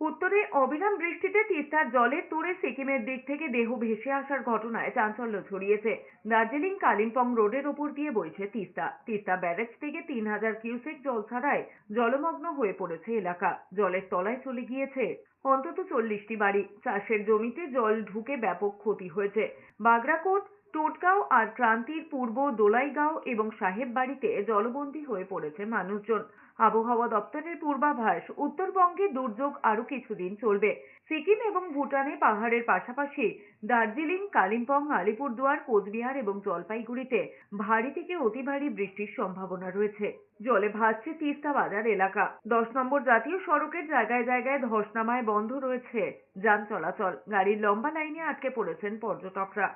উত্তরে অবিরাম বৃষ্টিতে তিস্তার জলের তোড়ে সিকিমের দিক থেকে দেহ ভেসে আসার ঘটনায় চাঞ্চল্য ছড়িয়েছে। দার্জিলিং কালিম্পং রোডের ওপর দিয়ে বইছে তিস্তা। তিস্তা ব্যারেজ থেকে তিন হাজার কিউসেক জল ছাড়ায় জলমগ্ন হয়ে পড়েছে এলাকা। জলের তলায় চলে গিয়েছে অন্তত চল্লিশটি বাড়ি। চাষের জমিতে জল ঢুকে ব্যাপক ক্ষতি হয়েছে। বাগরাকোট টোটগাঁও আর ক্রান্তির পূর্ব দোলাইগাঁও এবং সাহেব বাড়িতে জলবন্দী হয়ে পড়েছে মানুষজন। আবহাওয়া দপ্তরের পূর্বাভাস, উত্তরবঙ্গে দুর্যোগ আরও কিছুদিন চলবে। সিকিম এবং ভুটানে পাহাড়ের পাশাপাশি দার্জিলিং, কালিম্পং, আলিপুরদুয়ার, কোচবিহার এবং জলপাইগুড়িতে ভারী থেকে অতি ভারী বৃষ্টির সম্ভাবনা রয়েছে। জলে ভাসছে তিস্তা বাজার এলাকা। দশ নম্বর জাতীয় সড়কের জায়গায় জায়গায় ধস নামায় বন্ধ রয়েছে যান চলাচল। গাড়ির লম্বা লাইনে আটকে পড়েছেন পর্যটকরা।